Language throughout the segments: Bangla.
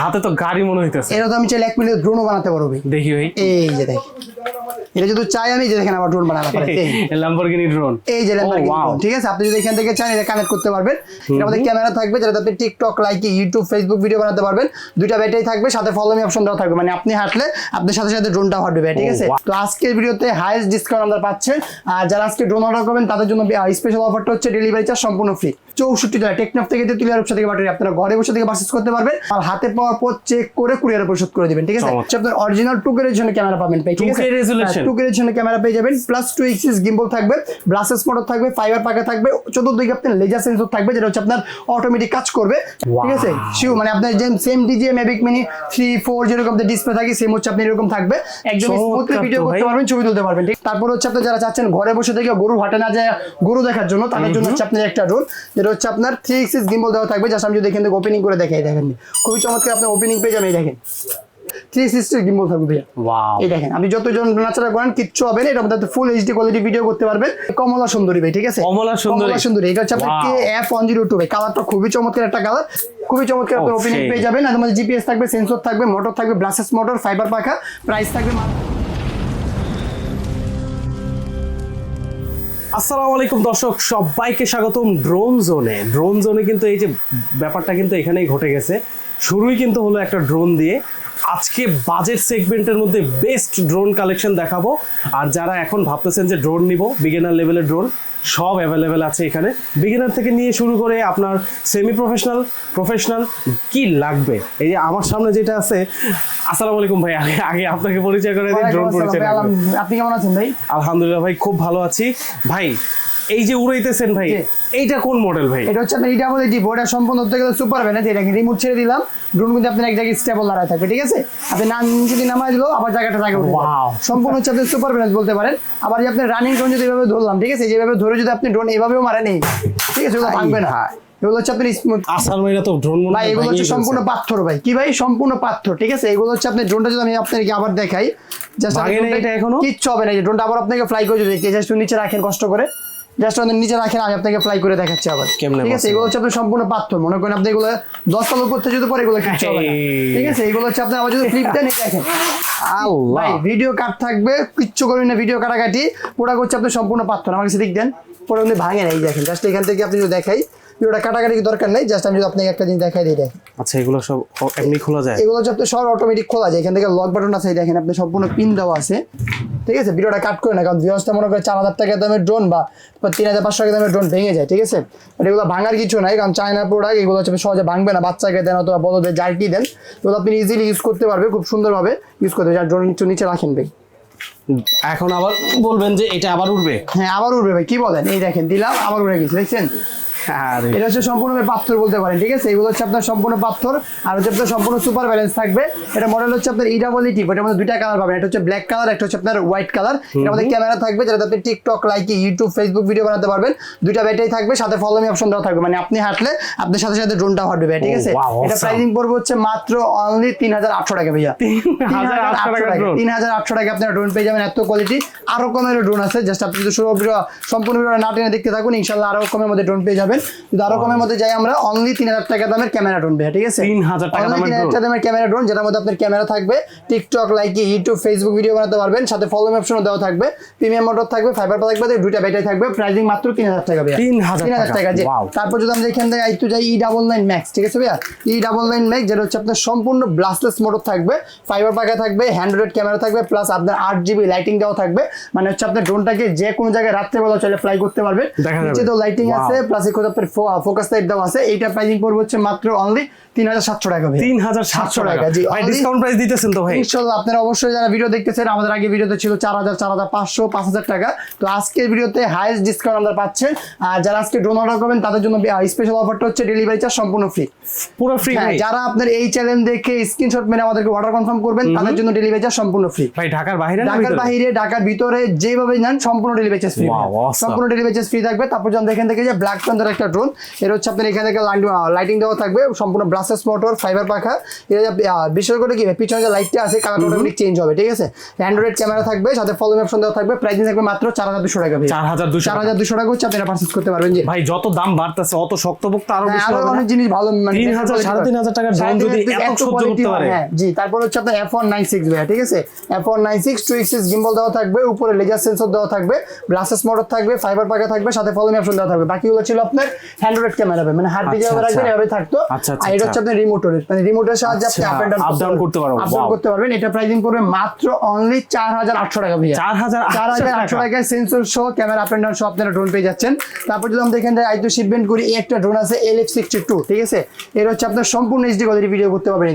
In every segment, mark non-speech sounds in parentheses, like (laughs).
হাতে তো গাড়ি মনে হইতেছে। এটা তো আমি চাইলে এক মিনিটে ড্রোনও বানাতে পারব দেখি ভাই। এই যে দেখ। এটা যদি চাই আমি যে দেখেন আমার ড্রোন বানাতে পারি। ল্যাম্বরগিনি ড্রোন এই যে ল্যাম্বরগিনি wow. drone, ঠিক আছে? আপনি যদি এখান থেকে চান এটা কানেক্ট করতে পারবেন। এর মধ্যে ক্যামেরা থাকবে যেটাতে আপনি TikTok like YouTube Facebook video বানাতে পারবেন। দুইটা ব্যাটারি থাকবে সাথে ফলো মি অপশন দেওয়া থাকবে। মানে আপনি হাঁটলে আপনার সাথে সাথে ড্রোনটা হাঁটবে ঠিক Oh, আছে. তো আজকের ভিডিওতে হাইয়েস্ট ডিসকাউন্ট আমরা পাচ্ছেন। আর যারা আজকে ড্রোন অর্ডার করবেন তাদের জন্য স্পেশাল অফারটা হচ্ছে ডেলিভারি চার্জ সম্পূর্ণ ফ্রি চৌষট্টি টাকা টেকনাফ থেকে তেতুলিয়া রূপসা থেকে ব্যাটারি আপনারা ঘরে বসে থেকে পারচেস করতে পারবেন। আর হাতে পাওয়ার পর চেক করে কুরিয়ারে পরিশোধ করে দিবেন ঠিক আছে? আপনার অরিজিনাল টু জন্য ক্যামেরা পাবেন ঠিক আছে? টু জন্য ক্যামেরা পেয়ে যাবেন প্লাস টু এক্সিস গিম্বল থাকবে ব্রাসেস মোটর থাকবে ফাইবার পাকা থাকবে চতুর্দিকে আপনার লেজার সেন্সর থাকবে যেটা হচ্ছে আপনার অটোমেটিক কাজ করবে ঠিক আছে? শিউ মানে আপনার যে same DJI Mavic mini three four যেরকম ডিসপ্লে থাকে সেম হচ্ছে আপনি এরকম থাকবে। একদম স্মুথলি ভিডিও করতে পারবেন ছবি তুলতে পারবেন ঠিক? তারপর হচ্ছে আপনি যারা চাচ্ছেন ঘরে বসে থেকে গরু হাটে না যায় গরু দেখার জন্য তাদের জন্য হচ্ছে আপনার একটা রোল যেটা হচ্ছে আপনার থ্রি এক্সিস গিম্বল দেওয়া থাকবে। জাস্ট আমি যদি এখান থেকে ওপেনিং করে দেখাই দেখেন খুবই চমৎকার আপনি ওপেনিং পেয়ে যাবেন এই দেখেন থ্রি সিক্সটির গিম্বল থাকবে ভাইয়া। এই দেখেন আপনি যতজন নাচারা করেন কিচ্ছু হবে না এটা ফুল এইচডি কোয়ালিটি ভিডিও করতে পারবেন। কমলা সুন্দরী ভাই ঠিক আছে? কমলা সুন্দরী। কমলা সুন্দরী। এটা হচ্ছে আপনার K F one zero two ভাই। কালারটা খুবই চমৎকার একটা কালার খুবই চমৎকার আপনার ওপেনিং পেয়ে যাবেন। আর জিপিএস থাকবে সেন্সর থাকবে মোটর থাকবে ব্লাসেস মোটর ফাইবার পাখা। প্রাইস থাকবে মাত্র আসসালামু আলাইকুম দর্শক, সবাইকে স্বাগতম ড্রোন জোনে। ড্রোন জোনে কিন্তু এই যে ব্যাপারটা কিন্তু এখানেই ঘটে গেছে। শুরুই কিন্তু হলো একটা ড্রোন দিয়ে। আজকে বাজেট সেগমেন্টের মধ্যে বেস্ট ড্রোন কালেকশন দেখাবো। আর যারা এখন ভাবতেছেন যে ড্রোন নিব বিগিনার লেভেলের ড্রোন সব অ্যাভেলেবেল আছে এখানে। বিগিনার থেকে নিয়ে শুরু করে আপনার সেমি প্রফেশনাল প্রফেশনাল কি লাগবে? এই যে আমার সামনে যেটা আছে আসসালামু আলাইকুম ভাই আগে আগে আপনাকে পরিচয় করে দিই ড্রোন পরিচয় আপনি কেমন আছেন ভাই? আলহামদুলিল্লাহ ভাই খুব ভালো আছি। ভাই এই যে উড়াইতেছেন ভাই এইটা কোন মডেল ভাই? এটা হচ্ছে আপনার এটি বোর্ডটা সম্পূর্ণ হতে গেলে সুপার ভ্যান এটাকে রিমোট ছেড়ে দিলাম। ড্রোন কিন্তু আপনার এক জায়গায় স্টেবল দাঁড়ায় থাকবে ঠিক আছে? আপনি নাম যদি নামায় দিলো আবার জায়গাটা উঠে যাবে। সম্পূর্ণ হচ্ছে আপনি সুপার ভ্যান বলতে পারেন। আবার যে আপনি রানিং ড্রোন যদি এভাবে ধরলাম ঠিক আছে? যেভাবে ধরে যদি আপনি ড্রোন এভাবেও মারেন ঠিক আছে? ওগুলো ভাঙবে না। এগুলো হচ্ছে আপনার স্মুথ আসার মেয়েরা তো ড্রোন ভাই এগুলো হচ্ছে সম্পূর্ণ। পাথর ভাই। কি ভাই? সম্পূর্ণ পাথর ঠিক আছে? এগুলো হচ্ছে আপনি ড্রোনটা যদি আমি আপনাকে আবার দেখাই জাস্ট এটা এখনও? কিচ্ছু হবে না। এই ড্রোনটা আবার আপনাকে ফ্লাই করে যদি জাস্ট নিচে রাখেন কষ্ট করে। জাস্ট আমাদের নিচে রাখেন আমি আপনাকে ফ্লাই করে দেখাচ্ছি আবার। ঠিক আছে? এগুলো হচ্ছে আপনার সম্পূর্ণ পাথর। মনে করেন আপনি এগুলো দশ উপর যদি পরে এগুলো কিচ্ছু হবে ঠিক আছে? এগুলো হচ্ছে আপনি আবার যদি ফ্লিপ দেন দেখেন। আল্লাহ। ভাই ভিডিও কাট থাকবে কিচ্ছু করবেন না ভিডিও কাটাকাটি। পুরা করছে আপনি সম্পূর্ণ পাথর। আমার কাছে পরে দেন। পুরো আপনি ভাঙে না এই দেখেন। জাস্ট এখান থেকে আপনি যদি দেখাই ভিডিওটা কাটাকাটি দরকার নেই? জাস্ট আমি যদি আপনাকে একটা জিনিস দেখাই দিই দেখেন। আচ্ছা এগুলো সব এমনি খোলা যায়? এগুলো হচ্ছে আপনার সব অটোমেটিক খোলা যায়। এখান থেকে লক বাটন আছে দেখেন আপনি সম্পূর্ণ পিন দেওয়া আছে। ঠিক আছে? ভিডিওটা কাট করে না কারণ ভিউসটা মনে করে চার হাজার টাকা দামের ড্রোন বা তিন হাজার পাঁচশো টাকা দামের ড্রোন ভেঙে যায় ঠিক আছে? বাট এগুলো ভাঙার কিছু নাই কারণ চায়না প্রোডাক্ট এগুলো হচ্ছে সহজে ভাঙবে না। বাচ্চাকে দেন অথবা বড়দের জার্কি দেন এগুলো আপনি ইজিলি ইউজ করতে পারবে খুব সুন্দরভাবে ইউজ করতে পারবে। ড্রোন নিচে নিচে রাখেন ভাই। এখন আবার বলবেন যে এটা আবার উঠবে হ্যাঁ আবার উঠবে ভাই। কি বলেন? এই দেখেন দিলাম আবার উঠে গেছে দেখছেন? এটা হচ্ছে সম্পূর্ণ পাথর বলতে পারেন ঠিক আছে? এগুলো হচ্ছে আপনার সম্পূর্ণ পাথর আর হচ্ছে আপনার সম্পূর্ণ সুপার ব্যালেন্স থাকবে। এটা মডেল হচ্ছে আপনার ইডাবল টি এটার মধ্যে দুইটা কালার পাবেন। এটা হচ্ছে ব্ল্যাক কালার একটা হচ্ছে আপনার হোয়াইট কালার মধ্যে ক্যামেরা থাকবে যেটাতে আপনি TikTok like YouTube Facebook video বানাতে পারবেন। দুইটা ব্যাটারি থাকবে সাথে ফলো মি অপশন দেওয়া থাকবে। মানে আপনি হাঁটলে আপনার সাথে সাথে ড্রোনটা হাঁটবে ঠিক আছে? এটা প্রাইসিং পড়বে হচ্ছে মাত্র অনলি তিন হাজার আটশো টাকা ভাইয়া। তিন হাজার আটশো টাকা আপনার ড্রোন পেয়ে যাবেন এত কোয়ালিটি আরও কমের ড্রোন আছে জাস্ট আপনি শুরু সম্পূর্ণ না টেনে দেখতে থাকুন ইনশাল্লাহ আরও কমের মধ্যে ড্রোন পেয়ে যাবেন। আরও কমের মধ্যে যাই আমরা অনলি তিন হাজার টাকা দামের ক্যামেরা ড্রোন ঠিক আছে? 3,000 টাকা দামের টাকা দামের ক্যামেরা ড্রোন যেটার মধ্যে আপনার ক্যামেরা থাকবে TikTok like YouTube Facebook video বানাতে পারবেন সাথে অপশনও দেওয়া থাকবে প্রিমিয়াম মোটর থাকবে ফাইবার থাকবে দুইটা ব্যাটারি থাকবে প্রাইসিং মাত্র তিন হাজার টাকা ভাইয়া। তিন হাজার টাকা, wow. তারপর যদি আমরা এখান থেকে একটু যাই ই ডাবল নাইন ম্যাক্স ঠিক আছে ভাইয়া? ই ডাবল নাইন ম্যাক্স যেটা হচ্ছে আপনার সম্পূর্ণ ব্লাস্টলেস মোটর থাকবে ফাইবার পাকা থাকবে হ্যান্ড্রয়েড ক্যামেরা থাকবে প্লাস আপনার আট জিবি লাইটিং দেওয়া থাকবে মানে হচ্ছে আপনার ড্রোনটাকে যে কোনো জায়গায় রাত্রেবেলা চলে ফ্লাই করতে পারবে নিচে তো লাইটিং আছে প্লাস আপনার ফোকাস লাইট দেওয়া আছে এইটা প্রাইজিং পড়বে হচ্ছে মাত্র অনলি তিন হাজার সাতশো টাকা তিন হাজার সাতশো টাকা। জি। ভাই ডিসকাউন্ট প্রাইস দিতেছেন তো ভাই। ইনশাল্লাহ আপনারা অবশ্যই যারা ভিডিও দেখতেছেন আমাদের আগে ভিডিওতে ছিল চার হাজার চার হাজার পাঁচশো পাঁচ হাজার টাকা। তো আজকের ভিডিওতে হাইয়েস্ট ডিসকাউন্ট আমরা পাচ্ছেন। আর যারা আজকে ড্রোন অর্ডার করবেন তাদের জন্য স্পেশাল অফারটা হচ্ছে ডেলিভারি চার্জ সম্পূর্ণ ফ্রি পুরো ফ্রি হ্যাঁ যারা আপনার এই চ্যানেল দেখে স্ক্রিনশট মেরে আমাদেরকে অর্ডার কনফার্ম করবেন তাদের জন্য ডেলিভারি চার্জ সম্পূর্ণ ফ্রি ভাই ঢাকার বাইরে ঢাকার ভিতরে? বাইরে ঢাকার ভিতরে যেভাবে নেন সম্পূর্ণ ডেলিভারি চার্জ ফ্রি সম্পূর্ণ ডেলিভারি চার্জ ফ্রি থাকবে। তারপর যখন থেকে যে ব্ল্যাক প্যান্থার একটা ড্রোন এর হচ্ছে আপনার এখানে থেকে লাইটিং দেওয়া থাকবে সম্পূর্ণ ব্লাস ব্লাসেস মোটর ফাইবার পাখা এটা বিশেষ করে কি পিছনে যে লাইটটা আছে কালার অটোমেটিক চেঞ্জ হবে ঠিক আছে? অ্যান্ড্রয়েড ক্যামেরা থাকবে সাথে ফলো অপশন দেওয়া থাকবে প্রাইস থাকবে মাত্র চার হাজার দুশো টাকা চার হাজার দুশো চার হাজার দুশো টাকা হচ্ছে আপনারা পারচেস করতে পারবেন যে ভাই যত দাম বাড়তেছে অত শক্তপোক্ত আরও হ্যাঁ, বেশি হবে অনেক জিনিস ভালো মানে তিন হাজার, সাড়ে তিন হাজার টাকার তিন যদি এত সহ্য করতে পারে। হ্যাঁ, জি তারপর হচ্ছে আপনার এফ ওয়ান নাইন সিক্স ভাইয়া ঠিক আছে? F one nine six two axis gimbal দেওয়া থাকবে উপরে লেজার সেন্সর দেওয়া থাকবে গ্লাসেস মোটর থাকবে ফাইবার পাকা থাকবে সাথে ফলোমি অপশন দেওয়া থাকবে। বাকিগুলো ছিল আপনার হ্যান্ড্রয়েড ক্যামেরা মানে হাত দিয়ে আচ্ছা, যেভাবে রাখবেন আচ্ছা। এভাবে থাকতো। আচ্ছা, আচ্ছা, আর এটা আচ্ছা। হচ্ছে আপনার রিমোটের মানে রিমোটের সাহায্যে আপনি আপ এন্ড down করতে পারব, আপ ডাউন করতে পারবেন। এটা প্রাইসিং পড়বে মাত্র অনলি চার হাজার আটশো টাকা ভাইয়া। চার হাজার চার হাজার আটশো টাকায় সেন্সর সহ ক্যামেরা আপ এন্ড ডাউন সহ আপনারা ড্রোন পেয়ে যাচ্ছেন। তারপর যদি আমরা এখান থেকে আইতো শিপমেন্ট করি এই একটা ড্রোন আছে ঠিক আছে? এর হচ্ছে আপনার সম্পূর্ণ এইচডি কোয়ালিটি ভিডিও করতে পারবেন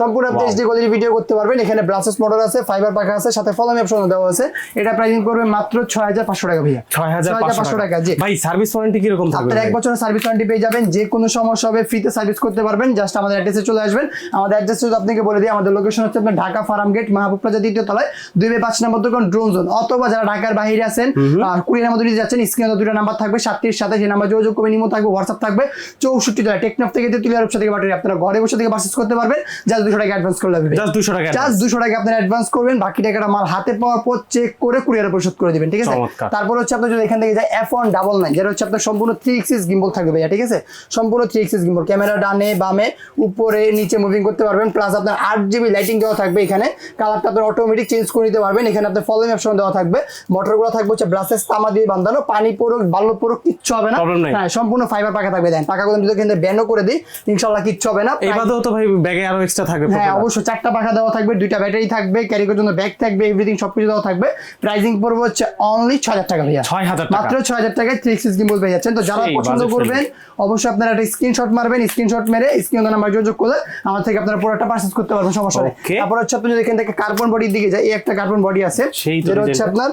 সম্পূর্ণ আপনি এইচডি কোয়ালিটি ভিডিও করতে পারবেন। এখানে ব্লাসেস মোটর আছে ফাইবার পাখা আছে সাথে ফলোমি অপশন দেওয়া আছে। এটা প্রাইসিং করবে মাত্র ছয় হাজার পাঁচশো টাকা ভাইয়া। ছয় হাজার পাঁচশো টাকা। জি। ভাই সার্ভিস ওয়ারেন্টি কীরকম থাকবে আপনার এক? বছরের সার্ভিস ওয়ারেন্টি পেয়ে যাবেন যে কোনো সমস্যা হবে ফ্রিতে সার্ভিস করতে পারবেন জাস্ট আমাদের অ্যাড্রেসে চলে আসবেন। আমাদের অ্যাড্রেস যদি আপনাকে বলে দিই আমাদের লোকেশন হচ্ছে আপনার Dhaka farm gate Mahbub plaza দ্বিতীয় তলায় দুই বাই পাঁচ নম্বর দোকান ড্রোন জোন অথবা যারা ঢাকার বাইরে আছেন আর কুড়ির মধ্যে যদি যাচ্ছেন স্ক্রিনে দুটো নাম্বার থাকবে সাতটির সাথে যে নাম্বার যোগাযোগ করবেন ইমো থাকবে হোয়াটসঅ্যাপ থাকবে চৌষট্টি তলায় টেকনাফ থেকে তেতুলিয়া রূপসা থেকে বাটারি আপনারা ঘরে বসে থেকে পারচেস করতে পারবেন জাস্ট দুশো টাকা অ্যাডভান্স করলে হবে Just 200 টাকা জাস্ট দুশো টাকা আপনারা অ্যাডভান্স করবেন বাকি টাকাটা মাল হাতে পাওয়ার পর চেক করে কুরিয়ারে পরিশোধ করে দিবেন ঠিক আছে? তারপর হচ্ছে আপনার যদি এখান থেকে যায় এফ ওয়ান ডাবল নাইন যেটা হচ্ছে আপনার সম্পূর্ণ থ্রি এক্সিস গিম্বল থাকবে ভাইয়া ঠিক আছে? সম্পূর্ণ থ্রি এক্সিস গিম্বল ক্যামেরা ডানে বামে উপরে নিচে মুভিং করতে পারবেন প্লাস আপনার আট জিবি লাইটিং দেওয়া থাকবে এখানে। কালারটা আপনার অটোমেটিক চেঞ্জ করে নিতে পারবেন। এখানে আপনার ফলোইং অপশন দেওয়া থাকবে। মোটরগুলো থাকবে হচ্ছে ব্রাসেস তামা দিয়ে বাঁধানো পানি পড়ুক বাল্য পড়ুক কিচ্ছু হবে না। হ্যাঁ সম্পূর্ণ ফাইবার পাকা থাকবে। দেন পাকাগুলো যদি এখানে ব্যানও করে দিই। ইনশাল্লাহ কিচ্ছু হবে না। এই বাদেও তো ভাই ব্যাগে আরও এক্সট্রা থাকবে হ্যাঁ অবশ্যই চারটা পাখা দেওয়া থাকবে দুইটা ব্যাটারি থাকবে ক্যারি করার জন্য ব্যাগ থাকবে এভরিথিং সবকিছু দেওয়া থাকবে। প্রাইসিং পড়বে হচ্ছে অনলি ছয় হাজার টাকা ভাইয়া। 6,000 টাকা। মাত্র ছয় হাজার টাকায় থ্রি সিক্স গিম্বল পেয়ে যাচ্ছেন। তো যারা পছন্দ করবেন অবশ্যই আপনারা একটা স্ক্রিনশট মারবেন। স্ক্রিনশট মেরে স্ক্রিন নাম্বার যোগাযোগ করলে আমার থেকে আপনারা পুরোটা পারচেস করতে পারবেন সমস্যা নেই। তারপর হচ্ছে আপনি যদি এখান থেকে কার্বন বডির দিকে যায় এই একটা কার্বন বডি আছে যেটা হচ্ছে আপনার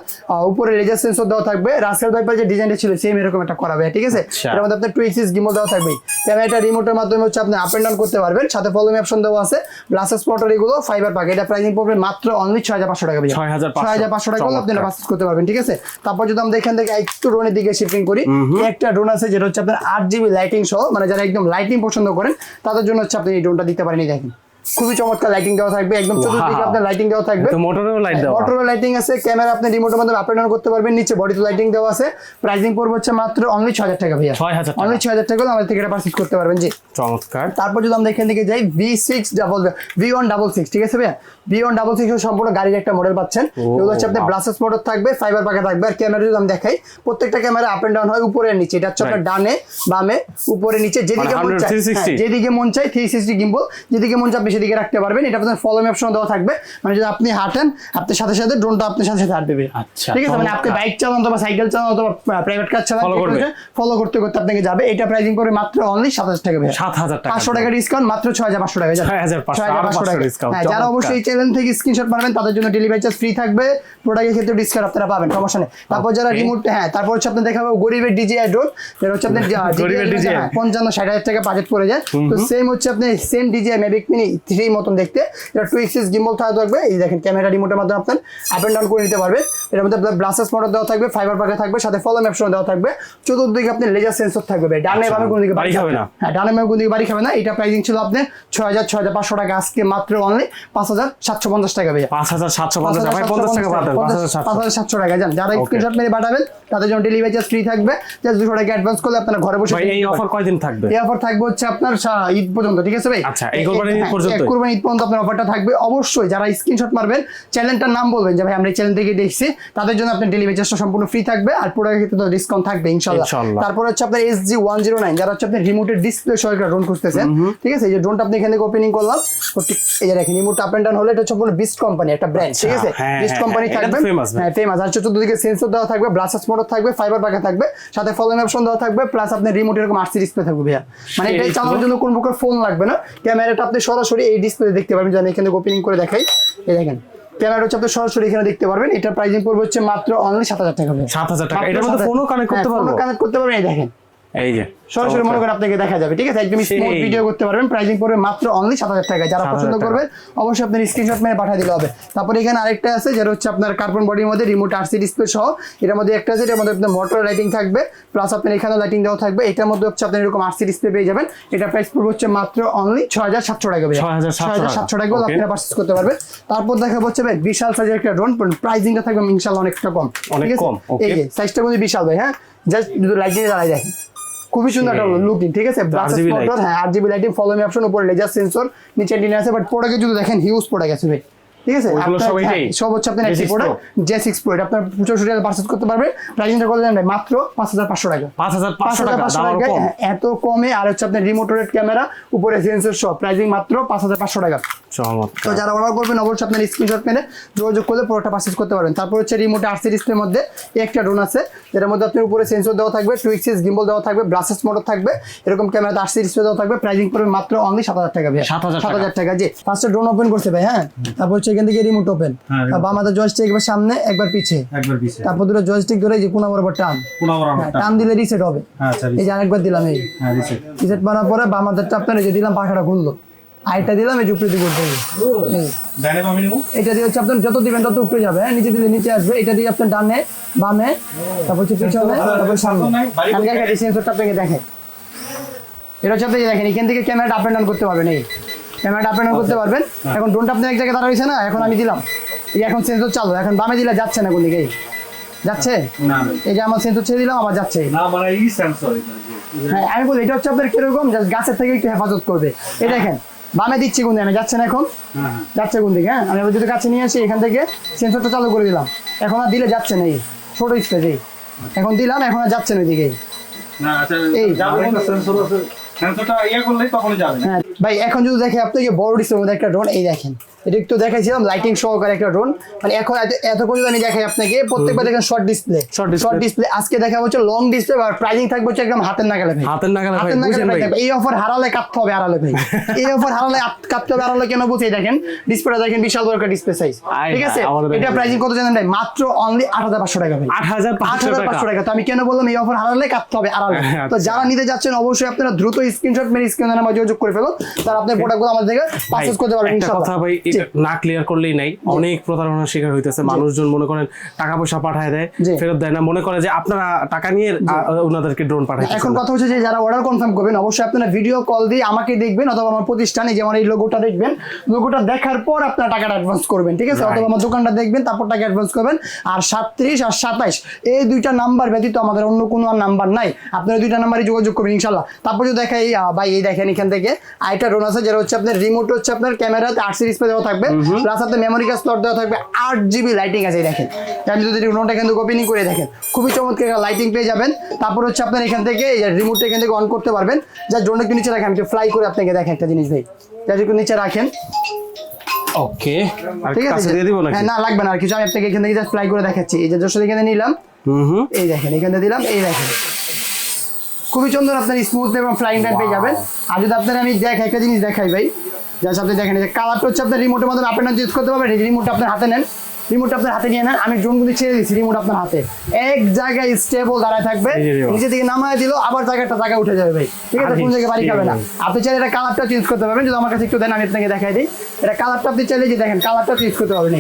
উপরে লেজার সেন্সর দেওয়া থাকবে রাসেল ভাইপার যে ডিজাইনটা ছিল সেম এরকম একটা করা হবে ঠিক আছে? আচ্ছা। এর মধ্যে আপনার টু এক্সিস গিম্বল দেওয়া থাকবে। ক্যামেরাটা রিমোটের মাধ্যমে হচ্ছে আপনি আপ এন্ড ডাউন করতে পারবেন সাথে ফলোমি অপশন দেওয়া আছে মোটর এগুলো ফাইবার পাক এটা প্রাইসিং পড়বে মাত্র অনলি ছয় হাজার পাঁচশো টাকা 6,500 ছয় হাজার পাঁচশো। টাকা হলে আপনি চমৎকার। পারচেস করতে পারবেন ঠিক আছে? তারপর যদি আমরা এখান থেকে একটু ড্রোনের দিকে শিফটিং করি একটা ড্রোন আছে যেটা হচ্ছে আপনার আট জিবি লাইটিং সহ মানে যারা একদম লাইটিং পছন্দ করেন তাদের জন্য হচ্ছে আপনি এই ড্রোনটা দিতে পারেন এই দেখেন। খুবই চমৎকার লাইটিং দেওয়া থাকবে। একদম চতুর্দিকে আপনার লাইটিং দেওয়া থাকবে। তো মোটরেও লাইট দেওয়া। মোটরের লাইটিং আছে ক্যামেরা আপনি রিমোটের মাধ্যমে আপ ডাউন করতে পারবেন নিচে বডিতে লাইটিং দেওয়া আছে। প্রাইসিং পড়বে হচ্ছে মাত্র অনলি ছয় হাজার টাকা ভাইয়া। 6,000 টাকা। অনলি ছয় হাজার টাকা হলে আমাদের থেকে এটা পারচেস করতে পারবেন জি। চমৎকার। তারপর যদি আমরা এখান থেকে যাই V six double V one double six ঠিক আছে ভাইয়া? ভি ওয়ান ডাবল সিক্স সম্পূর্ণ গাড়ির একটা মডেল পাচ্ছেন। এগুলো হচ্ছে আপনার. ব্লাসেস মোটর থাকবে ফাইবার পাকা থাকবে। আর ক্যামেরা যদি আমি দেখাই প্রত্যেকটা ক্যামেরা আপ এন্ড ডাউন হয় উপরে নিচে। এটা হচ্ছে আপনার ডানে বামে উপরে নিচে। যেদিকে মন 100, চায় 360 হ্যাঁ, যেদিকে মন চাই থ্রি সিক্সটি গিম্বল যেদিকে মন চায় আপনি সেদিকে রাখতে পারবেন। এটা আপনার ফলোমি অপশন দেওয়া থাকবে। মানে যদি আপনি হাঁটেন আপনার সাথে সাথে ড্রোনটা আপনার সাথে সাথে হাঁটবে। আচ্ছা, ঠিক আছে? মানে আপনি বাইক চালান অথবা সাইকেল চালান অথবা প্রাইভেট কার চালান। ফলো করতে করতে আপনাকে যাবে। এটা প্রাইসিং করে মাত্র অনলি সাত হাজার টাকা সাত হাজার টাকা। পাঁচশো টাকা ডিসকাউন্ট মাত্র ছয় হাজার পাঁচশো টাকা 6,500 আরও 500 discount, হ্যাঁ যারা অবশ্যই এই চ্যানেল থেকে স্ক্রিনশট মারবেন তাদের জন্য ডেলিভারি চার্জ ফ্রি থাকবে। প্রোডাক্টের ক্ষেত্রে ডিসকাউন্ট আপনারা পাবেন সমস্যা নেই। তারপর যারা. রিমোট হ্যাঁ তারপর হচ্ছে আপনার দেখা যাবে গরিবের ডিজে ড্রোন যেটা হচ্ছে আপনার (laughs) DJI পঞ্চান্ন ষাট হাজার টাকা বাজেট পড়ে যায়। তো সেম হচ্ছে আপনি same DJI Mavic mini three মতন দেখতে। এটা টু এক্সিস গিম্বল থাকবে। এই দেখেন ক্যামেরা রিমোটের মাধ্যমে আপনার আপ এন্ড ডাউন করে নিতে পারবেন। এর মধ্যে আপনার ব্লাসেস মোটর দেওয়া থাকবে ফাইবার পাকা থাকবে সাথে ফলো ম্যাপশন দেওয়া থাকবে। চতুর্দিকে আপনার লেজার সেন্সর থাকবে ডানে বামে কোন দিকে বাড়ি খাবে না। হ্যাঁ ডানে বামে কোন দিকে বাড়ি খাবে না। এটা প্রাইসিং ছিল আপনার ছয় হাজার ছয় হাজার পাঁচশো টাকা। আজকে মাত্র অনলি পাঁচ হাজার সাতশো পঞ্চাশ টাকা ভাইয়া। পাঁচ হাজার সাতশো পঞ্চাশ টাকা। ভাই পঞ্চাশ টাকা পাঁচ হাজার সাতশো। টাকা। যান যারা স্ক্রিনশট মেরে পাঠাবেন তাদের জন্য ডেলিভারি চার্জ ফ্রি থাকবে। জাস্ট দুশো টাকা অ্যাডভান্স করলে আপনারা ঘরে বসে এই অফার কয়দিন থাকবে? এই অফার থাকবে হচ্ছে আপনার ঈদ পর্যন্ত ঠিক আছে ভাই? আচ্ছা, এই কোরবানির ঈদ হ্যাঁ? এক ঈদ পর্যন্ত আপনার অফারটা থাকবে। অবশ্যই যারা স্ক্রিনশট মারবেন চ্যানেলটার নাম বলবেন যে ভাই আমরা এই চ্যানেল থেকে দেখছি। তাদের জন্য আপনার ডেলিভারি চার্জটা সম্পূর্ণ ফ্রি থাকবে আর প্রোডাক্টের ক্ষেত্রে তো ডিসকাউন্ট থাকবে ইনশাল্লাহ। তারপর হচ্ছে আপনার S G one zero nine যারা হচ্ছে আপনার রিমোটের ডিসপ্লে সহ একটা ড্রোন খুঁজতেছেন ঠিক আছে? এই যে ড্রোনটা আপনি এখানে ওপেনিং করলাম এই যে দেখেন রিমোট আপ এন্ড ডাউন হলে এটা হচ্ছে সম্পূর্ণ বিস্ট কোম্পানি একটা ব্র্যান্ড ঠিক আছে? হ্যাঁ, বিস্ট হ্যাঁ, কোম্পানি হ্যাঁ, এটা তো থাকবে। হ্যাঁ ফেমাস আর চতুর্দিকে সেন্সর দেওয়া থাকবে ব্লাসাস মোটর থাকবে ফাইবার পাকা থাকবে সাথে ফলোইং অপশন দেওয়া থাকবে প্লাস আপনার রিমোট এরকম আরসি ডিসপ্লে থাকবে ভাইয়া। মানে এটা চালানোর জন্য কোনো প্রকার ফোন লাগবে না। ক্যামেরাটা আপনি সরাসরি এই ডিসপ্লে দেখতে পারবেন। যেন এখানে ওপেনিং করে দেখাই। এই দেখেন ক্যামেরা হচ্ছে আপনি সরাসরি এখানে দেখতে পারবেন। এটা প্রাইজিং পড়বে হচ্ছে মাত্র অনলি সাত হাজার টাকা। সাত হাজার টাকা। এটার মধ্যে ফোনও কানেক্ট করতে পারবেন ফোনও কানেক্ট করতে পারবেন এই দেখেন। এই যে। সরাসরি মনে করেন আপনাকে দেখা যাবে ঠিক আছে? একদম স্মুথ ভিডিও করতে পারবেন। প্রাইসিং পড়বে মাত্র অনলি সাত হাজার টাকা যারা পছন্দ। করবেন অবশ্যই আপনার স্ক্রিনশট মেরে পাঠিয়ে দিলে হবে। তারপরে এখানে আরেকটা আছে যেটা হচ্ছে আপনার কার্বন বডির মধ্যে রিমোট আরসি ডিসপ্লে সহ। এটার মধ্যে একটা আছে এটার মধ্যে আপনার মোটর লাইটিং থাকবে প্লাস আপনার এখানে লাইটিং দেওয়া থাকবে। এটার মধ্যে হচ্ছে আপনার এরকম আরসি ডিসপ্লে পেয়ে যাবেন। এটা প্রাইস পড়বে হচ্ছে মাত্র অনলি ছয় হাজার সাতশো টাকা 6,700 সাতশো টাকা. আপনারা পারচেস করতে পারবেন। তারপর দেখা হচ্ছে ভাই বিশাল সাইজের একটা ড্রোন প্রাইসিংটা থাকবে ইনশাল্লাহ অনেকটা কম। অনেক ঠিক আছে? কম. এই সাইজটা কিন্তু বিশাল ভাই হ্যাঁ? জাস্ট লাইটিং দাঁড়াই দেখেন খুবই সুন্দর একটা লুক ঠিক আছে? RGB light। হ্যাঁ RGB lighting follow me option উপরে লেজার সেন্সর নিচে ডিনার আছে বাট প্রোডাক্টে যদি দেখেন হিউজ প্রোডাক্ট গেছে ভাই। ঠিক আছে? সব হচ্ছে আপনার একটি প্রোডাক্ট জে সিক্স প্রো এটা আপনার চৌষট্টি টাকা পারচেস করতে পারবে। প্রাইসিংটা করে দেন ভাই মাত্র পাঁচ হাজার পাঁচশো টাকা। পাঁচ হাজার পাঁচশো টাকা 5,500 দাম আরও টাকায়, কম। হ্যাঁ, এত কমে আর হচ্ছে আপনার রিমোট রেট ক্যামেরা উপরে সেন্সর সব প্রাইসিং মাত্র পাঁচ হাজার পাঁচশো টাকা। তো যারা অর্ডার করবেন অবশ্যই আপনার স্ক্রিনশট মেরে যোগাযোগ করলে পুরোটা পারচেস করতে পারবেন। তারপর হচ্ছে রিমোট আরসি ডিসপ্লের মধ্যে একটা ড্রোন আছে যেটার মধ্যে আপনার উপরে সেন্সর দেওয়া থাকবে টু এক্সিস গিম্বল দেওয়া থাকবে ব্রাসেস মোটর থাকবে এরকম ক্যামেরাতে আরসি ডিসপ্লে দেওয়া থাকবে প্রাইসিং পড়বে মাত্র অনলি সাত হাজার টাকা ভাই সাত হাজার টাকা। জি। ফার্স্টে ড্রোন ওপেন করছে ভাই হ্যাঁ। তারপর হচ্ছে এখান থেকে রিমোট ওপেন হ্যাঁ, remote বা আমাদের জয়স্টিক একবার সামনে একবার পিছে। একবার পিছে। তারপর দুটো জয়স্টিক ধরে যে কোনা বরাবর টান। পুনঃ আবার হ্যাঁ, টান। দিলে রিসেট হবে। হ্যাঁ আচ্ছা এই যে আরেকবার দিলাম এই। হ্যাঁ রিসেট রিসেট মারার পরে বাম হাতেরটা আপনার এই যে দিলাম পাখাটা খুললো। আরেকটা দিলাম এই উপরে দিকে উঠবে এটা দিয়ে হচ্ছে আপনার যত দিবেন তত উপরে যাবে। হ্যাঁ নিচে দিলে নিচে আসবে। এটা দিয়ে আপনার ডানে বামে তারপর হচ্ছে পিছনে তারপর সামনে। সেন্সরটা আপনাকে দেখে। এটা হচ্ছে আপনি দেখেন এখান থেকে ক্যামেরাটা আপ ডাউন করতে পারবেন এই। ক্যামেরাটা আপ ডাউন করতে পারবেন। এখন ড্রোনটা আপনি এক জায়গায় দাঁড়া রয়েছে না? এখন আমি দিলাম। এই এখন সেন্সর চালু। এখন বামে দিলে যাচ্ছে না কোন দিকে যাচ্ছে এই যে আমার সেন্সর ছেড়ে দিলাম আবার যাচ্ছে। না মানে সেন্সর হ্যাঁ আমি বলি এটা হচ্ছে আপনার কীরকম? জাস্ট গাছের থেকে একটু হেফাজত করবে। এই দেখেন বামে দিচ্ছি কোন দিকে যাচ্ছে না এখন? হ্যাঁ হ্যাঁ। যাচ্ছে কোন দিকে হ্যাঁ আমি যদি কাছে নিয়ে আসি এখান থেকে সেন্সরটা চালু করে দিলাম। এখন আর দিলে যাচ্ছে না এই ছোট স্পেস এই। এখন দিলাম এখন আর যাচ্ছে না ওইদিকে। আচ্ছা এই। ইয়ে হ্যাঁ ভাই এখন যদি দেখে আপনাকে বড় ডিসপ্লের মধ্যে একটা ড্রোন এই দেখেন। এটা একটু দেখাইছিলাম লাইটিং সহকারে একটা ড্রোন মানে এখন এত- এতক্ষণ যদি আমি দেখাই আপনাকে। প্রত্যেকবার দেখেন শর্ট ডিসপ্লে শর্ট ডিসপ্লে আজকে দেখা হচ্ছে লং ডিসপ্লে আর প্রাইজিং থাকবে হচ্ছে একদম হাতের নাগালে ভাই। হাতের নাগালে হাতের নাগালে। এই অফার হারালে কাটতে হবে আড়ালে ভাই। এই অফার হারালে কাটতে হবে আড়ালে (laughs) কেন বুঝে দেখেন। ডিসপ্লেটা দেখেন বিশাল বড় একটা ডিসপ্লে সাইজ ঠিক আছে? এটা প্রাইজিং কত জানেন ভাই? মাত্র অনলি আট হাজার পাঁচশো টাকা ভাই। আট হাজার আট পাঁচশো হাজার টাকা পাঁচশো টাকা। তো আমি কেন বললাম এই অফার হারালে কাটতে হবে আড়ালে হ্যাঁ, তো আচ্ছা। যারা নিতে যাচ্ছেন অবশ্যই আপনারা দ্রুত স্ক্রিনশট মেরে স্ক্রিনে নাম্বার যোগাযোগ করে ফেলুন তার আপনার প্রোডাক্টগুলো আমাদের থেকে পারচেজ করতে পারবেন ইনশাআল্লাহ কথা ভাই না ক্লিয়ার করলেই নাই। অনেক প্রতারণার শিকার হইতেছে। মানুষজন মনে করেন টাকা পয়সা পাঠায় দেয় ফেরত দেয় না। মনে করে যে আপনারা টাকা নিয়ে ওনাদেরকে ড্রোন পাঠায় এখন কথা হচ্ছে যে যারা অর্ডার কনফার্ম করবেন অবশ্যই আপনারা ভিডিও কল দিয়ে আমাকে দেখবেন অথবা আমার প্রতিষ্ঠানে যেমন এই লোগোটা দেখবেন লোগোটা দেখার পর আপনারা টাকাটা অ্যাডভান্স করবেন ঠিক আছে? অথবা আমার দোকানটা দেখবেন তারপর টাকা অ্যাডভান্স করবেন। আর সাতত্রিশ আর সাতাইশ এই দুইটা নাম্বার ব্যতীত আমাদের অন্য কোনো আর নাম্বার নাই। আপনারা দুইটা নাম্বারই যোগাযোগ করবেন ইনশাল্লাহ। তারপর যদি দেখাই ভাই এই দেখেন এখান থেকে। আইটা ড্রোন আছে যেটা হচ্ছে আপনার রিমোট হচ্ছে আপনার ক্যামেরাতে আট সিরিজ দেওয়া থাকবে প্লাস আপনার মেমোরি কার্ড স্লট দেওয়া থাকবে আট জিবি লাইটিং আছে দেখেন। আপনি যদি ড্রোনটা কিন্তু ওপেনিং করে দেখেন। খুবই চমৎকার লাইটিং পেয়ে যাবেন। তারপর হচ্ছে আপনার এখান থেকে এই রিমোটটা এখান থেকে অন করতে পারবেন। যা ড্রোনটা একটু নিচে রাখেন আমি একটু ফ্লাই করে আপনাকে দেখেন একটা জিনিস ভাই। যা একটু নিচে রাখেন। ওকে ঠিক আছে দিয়ে দিব নাকি? হ্যাঁ না লাগবে না আর কিছু। আমি আপনাকে এখান থেকে জাস্ট ফ্লাই করে দেখাচ্ছি। এই যে যশোর এখানে নিলাম। হুম এই দেখেন এখানে দিলাম এই দেখেন। খুবই সুন্দর আপনার স্মুথ এবং ফ্লাইং টাইম পেয়ে যাবেন। আর যদি আপনার আমি দেখাই একটা জিনিস দেখাই ভাই। জাস্ট আপনি দেখেন যে কালারটা হচ্ছে আপনার রিমোটের মাধ্যমে আপনার ইউজ করতে পারবেন রিমোটটা আপনার হাতে নেন। রিমোটটা আপনার হাতে নিয়ে নেন আমি ড্রোনগুলি ছেড়ে দিচ্ছি রিমোট আপনার হাতে। এক জায়গায় স্টেবল দাঁড়ায় থাকবে। নিচে দিকে নামায় দিল আবার জায়গাটা জায়গায় উঠে যাবে। ভাই ঠিক আছে কোন জায়গায় বাড়ি খাবে না। আপনি চাইলে এটা কালারটা চেঞ্জ করতে পারবেন যদি আমার কাছে একটু দেন আমি আপনাকে দেখাই দিই। এটা কালারটা আপনি চাইলে যে দেখেন কালারটা চেঞ্জ করতে পারবেন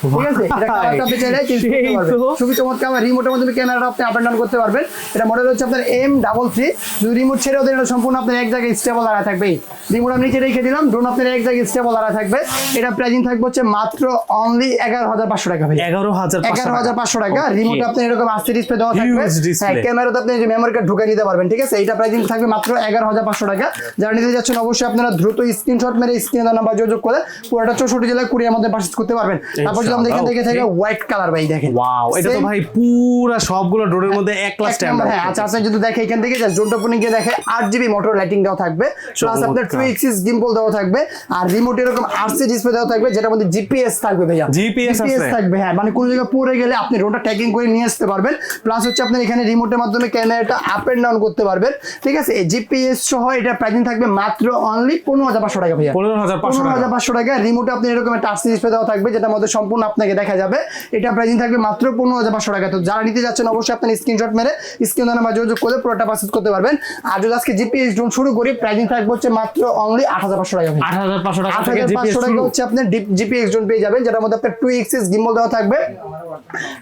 ঠিক আছে? এটা কালারটা আপনি চাইলে চেঞ্জ করতে পারবেন খুবই চমৎকার। আমার রিমোটের মাধ্যমে ক্যামেরাটা আপনি আপ ডাউন করতে পারবেন। এটা মডেল হচ্ছে আপনার এম ডাবল থ্রি যদি রিমোট ছেড়েও দেন এটা সম্পূর্ণ আপনার এক জায়গায় স্টেবল দাঁড়ায় থাকবে। রিমোট আমি নিচে রেখে দিলাম। ড্রোন আপনার এক জায়গায় স্টেবল দাঁড়ায় থাকবে। এটা প্রাইজিং থাকবে হচ্ছে মাত্র অনলি এগারো হাজার পাঁচশো টাকা ভাই এগারো হাজার এগারো হাজার পাঁচশো টাকা। রিমোট আপনি এরকম আস্তে ডিসপ্লে দেওয়া থাকবে। হ্যাঁ ক্যামেরাতে আপনি মেমোরি কার্ড ঢুকে নিতে পারবেন ঠিক আছে? এটা প্রাইজিং থাকবে মাত্র এগারো হাজার পাঁচশো টাকা। যারা নিতে যাচ্ছেন অবশ্যই আপনারা দ্রুত স্ক্রিনশট মেরে স্ক্রিনে নাম্বার যোগাযোগ করে পুরোটা চৌষট্টি জেলায় মধ্যে পারচেজ করতে পারবেন। তারপর আমাদের এখান থেকে হোয়াইট কালার ভাই দেখেন। ওয়াও এটা তো ভাই পুরা সবগুলো ড্রোনের মধ্যে এক ক্লাস হ্যাঁ আচ্ছা আচ্ছা যদি দেখে এখান থেকে পুনি গিয়ে দেখে আট জিবি মোটর লাইটিং দেওয়া থাকবে প্লাস আপনার টু চমৎকার। এক্সিস গিম্বল দেওয়া থাকবে আর রিমোট এরকম আরসি ডিসপ্লে দেওয়া থাকবে যেটার মধ্যে জিপিএস থাকবে ভাইয়া। আছে? থাকবে হ্যাঁ মানে কোনো জায়গায় পড়ে গেলে আপনি রোডটা ট্যাকিং করে নিয়ে আসতে পারবেন প্লাস হচ্ছে আপনার এখানে রিমোটের মাধ্যমে ক্যামেরাটা আপ এন্ড ডাউন করতে পারবেন ঠিক আছে? এই জিপিএস সহ এটা প্রাইসিং থাকবে মাত্র অনলি পনেরো হাজার পাঁচশো টাকা ভাইয়া। পনেরো হাজার পাঁচশো টাকা হাজার পাঁচশো টাকা রিমোটে আপনি এরকম একটা আরসি ডিসপ্লে দেওয়া থাকবে যেটার মধ্যে সম্পূর্ণ সম্পূর্ণ আপনাকে দেখা যাবে। এটা প্রাইসিং থাকবে মাত্র পনেরো হাজার পাঁচশো টাকা। তো যারা নিতে যাচ্ছেন অবশ্যই আপনার স্ক্রিনশট মেরে স্ক্রিন নাম্বার যোগাযোগ করে পুরোটা পারচেজ করতে পারবেন। আর যদি আজকে জিপিএস ড্রোন শুরু করি প্রাইসিং থাকবে হচ্ছে মাত্র অনলি আট হাজার পাঁচশো টাকা। আট হাজার পাঁচশো টাকা আট হাজার পাঁচশো টাকা হচ্ছে আপনার জিপিএক্স জোন পেয়ে যাবেন যেটার মধ্যে আপনার টু এক্সিস গিম্বল দেওয়া থাকবে।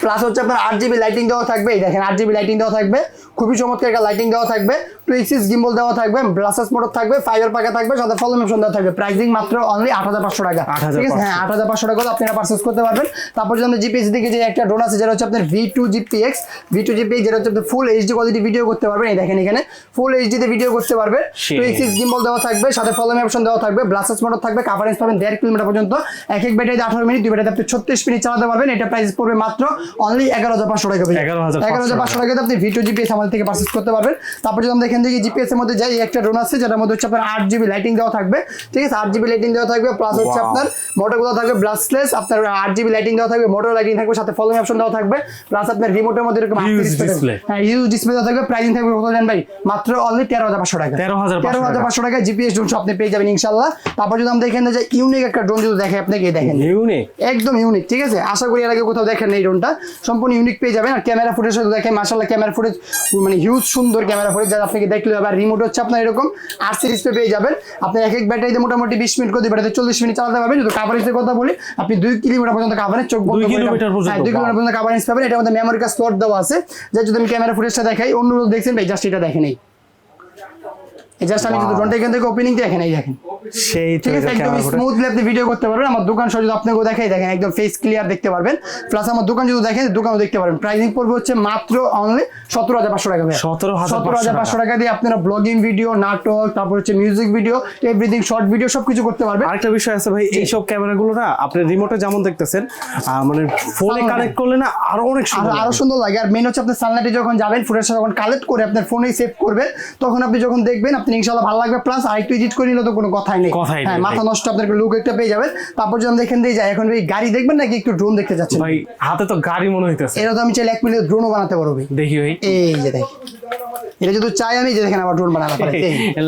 প্লাস হচ্ছে আপনার আট জিবি লাইটিং দেওয়া থাকবে। এই দেখেন আট জিবি লাইটিং দেওয়া থাকবে। খুবই চমৎকার একটা লাইটিং দেওয়া থাকবে। টু এক্সিস গিম্বল দেওয়া থাকবে। ব্লাসাস মোটর থাকবে ফাইবার পাকা থাকবে সাথে ফলন অপশন দেওয়া থাকবে। প্রাইসিং মাত্র অনলি আট হাজার পাঁচশো টাকা। ঠিক আছে? হ্যাঁ আট হাজার পাঁচশো টাকা আপনারা পারচেস করতে পারবেন তারপর জিপিএস দিকে যে একটা ড্রোন আছে যেটা হচ্ছে আপনার V two GPX V two GPX যেটা হচ্ছে ফুল এইচডি কোয়ালিটি ভিডিও করতে পারবেন। এই দেখেন এখানে ফুল এইচডিতে ভিডিও করতে পারবেন। টু এক্সিস গিম্বল দেওয়া থাকবে সাথে ফলন অপশন দেওয়া থাকবে ব্লাসাস মোটর থাকবে কাভারেজ পাবেন দেড় কিলোমিটার পর্যন্ত। এক এক ব্যাটারিতে আঠারো মিনিট দুই ব্যাটারিতে আপনি ছত্রিশ মিনিট চালাতে পারবেন। এটা প্রাইস পড়বে মাত্র অনলি এগারো হাজার পাঁচশো টাকা এগারো হাজার পাঁচশো টাকাতে আপনি ভিডিও জিপিএস আমাদের থেকে পারচেস করতে পারবেন। তারপর যদি আমরা এখান থেকে জিপিএস এর মধ্যে যাই একটা ড্রোন আছে যেটার মধ্যে হচ্ছে আপনার আট জিবি লাইটিং দেওয়া থাকবে। ঠিক আছে? আট জিবি লাইটিং দেওয়া থাকবে প্লাস হচ্ছে আপনার মোটরগুলো থাকবে ব্লাস্টলেস আপনার আট জিবি লাইটিং দেওয়া থাকবে মোটর লাইটিং থাকবে সাথে ফলোইং অপশন দেওয়া থাকবে প্লাস আপনার রিমোটের মধ্যে এরকম Huge হ্যাঁ ইউজ ডিসপ্লে দেওয়া থাকবে প্রাইসিং থাকবে কত জানেন ভাই? মাত্র অনলি তেরো হাজার পাঁচশো টাকা। 13,500 তেরো হাজার টাকা। পাঁচশো টাকা জিপিএস ড্রোন আপনি পেয়ে যাবেন ইনশাল্লাহ তারপর যদি আমরা এখানে যে ইউনিক একটা ড্রোন যদি দেখে আপনাকে দেখেন। ইউনিক একদম ইউনিক ঠিক আছে? আশা করি এর আগে কোথাও দেখেন এই ড্রোনটা সম্পূর্ণ ইউনিক পেয়ে যাবেন। আর ক্যামেরা ফুটেজ দেখেন মাশাআল্লাহ ক্যামেরা ফুটেজ মানে হিউজ সুন্দর ক্যামেরা ফুটেজ যা আপনাকে দেখলে হবে। আর রিমোট হচ্ছে আপনার এরকম আর সিরিজ পেয়ে যাবেন। আপনি এক এক ব্যাটারিতে মোটামুটি বিশ মিনিট করে ব্যাটারিতে চল্লিশ মিনিট চালাতে পারবেন। যদি কাভারেজের কথা বলি আপনি দুই কিলোমিটার পর্যন্ত কাভারেজ চোখ বন্ধ দুই কিলোমিটার পর্যন্ত, হ্যাঁ কিলোমিটার পর্যন্ত কাভারেজ পাবেন এটার মধ্যে মেমোরি কার্ড স্লট দেওয়া আছে। যে যদি আমি ক্যামেরা ফুটেজটা দেখাই অন্য দেখছেন ভাই জাস্ট এটা দেখেন এই। জাস্ট আমি যদি ড্রোনটা এখান থেকে ওপেনিং দেখেন এই দেখেন। সেই তো ঠিক আছে একদম। স্মুথলি আপনি ভিডিও করতে পারবেন। আমার দোকান সহ যদি আপনাকে দেখাই দেখেন একদম ফেস ক্লিয়ার দেখতে পারবেন। প্লাস আমার দোকান যদি দেখেন দোকানও দেখতে পারবেন। প্রাইসিং পড়বে হচ্ছে মাত্র অনলি সতেরো হাজার পাঁচশো টাকা 17,500 সতেরো হাজার পাঁচশো টাকা। দিয়ে আপনারা ব্লগিং ভিডিও নাটক তারপর হচ্ছে music video everything short video সবকিছু করতে পারবেন। আরেকটা বিষয় আছে ভাই এইসব ক্যামেরাগুলো না আপনি রিমোটে যেমন দেখতেছেন মানে ফোনে কানেক্ট করলে না আরও অনেক সুন্দর আরও সুন্দর লাগে। আর মেন হচ্ছে আপনি সানলাইটে যখন যাবেন ফুটেজটা যখন কালেক্ট করে আপনার ফোনেই সেভ করবেন তখন আপনি যখন দেখবেন আপনি ইনশাল্লাহ ভালো লাগবে। প্লাস আরেকটু এডিট করে নিলে তো কোনো নেই কথাই নেই। হ্যাঁ মাথা নষ্ট আপনার লুক একটা পেয়ে যাবেন। তারপর যদি আমরা এখান দিয়ে যাই এখন ওই গাড়ি দেখবেন নাকি একটু ড্রোন দেখতে যাচ্ছেন? ভাই হাতে তো গাড়ি মনে হইতেছে। এরা তো আমি চাইলে এক মিনিট ড্রোনও বানাতে পারব দেখি ভাই। এই যে দেখ। এটা যদি চাই আমি যে দেখেন আবার ড্রোন বানাতে পারি।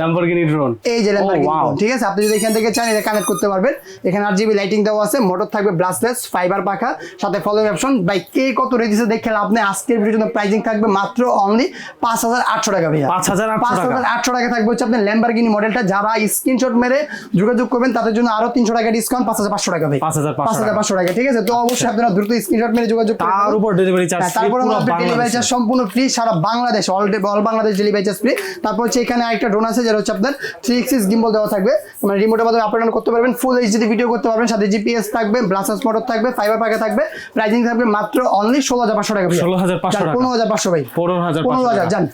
ল্যাম্বরগিনি ড্রোন এই যে Lamborghini wow. ঠিক আছে? আপনি যদি এখান থেকে চান এটা কানেক্ট করতে পারবেন। এখানে আর জিবি লাইটিং দেওয়া আছে মোটর থাকবে ব্লাস্টলেস ফাইবার পাখা সাথে অপশন বাই কে কত দেখে আপনি আজকের ভিডিওর জন্য প্রাইসিং থাকবে মাত্র অনলি পাঁচ হাজার আটশো টাকা ভাইয়া। 5,800 পাঁচ হাজার আটশো টাকা থাকবে হচ্ছে আপনার ল্যাম্বারগিনি মডেলটা যারা স্ক্রিনশট মেরে যোগাযোগ করবেন তাদের জন্য আরও তিনশো টাকা ডিসকাউন্ট পাঁচ হাজার পাঁচশো টাকা ভাই 5,500 পাঁচ হাজার পাঁচশো টাকা ঠিক আছে? তো অবশ্যই আপনারা দ্রুত স্ক্রিনশট মেরে যোগাযোগ তার উপর ডেলিভারি চার্জ হ্যাঁ, তারপর ডেলিভারি চার্জ সম্পূর্ণ ফ্রি সারা Bangladesh all all Bangladesh delivery charge free তারপর হচ্ছে এখানে আরেকটা ড্রোন আছে যেটা হচ্ছে আপনার থ্রি এক্সিস গিম্বল দেওয়া থাকবে। মানে রিমোটের মাধ্যমে আপ ডাউন করতে পারবেন। ফুল এইচডি ভিডিও করতে পারবেন। সাথে জিপিএস থাকবে ব্লাসাস মোটর থাকবে ফাইবার পাকা থাকবে। প্রাইজিং থাকবে মাত্র অনলি ষোলো হাজার পাঁচশো টাকা 16,500 টাকা। পনেরো হাজার পাঁচশো ভাই। পনেরো হাজার পনেরো হাজার জান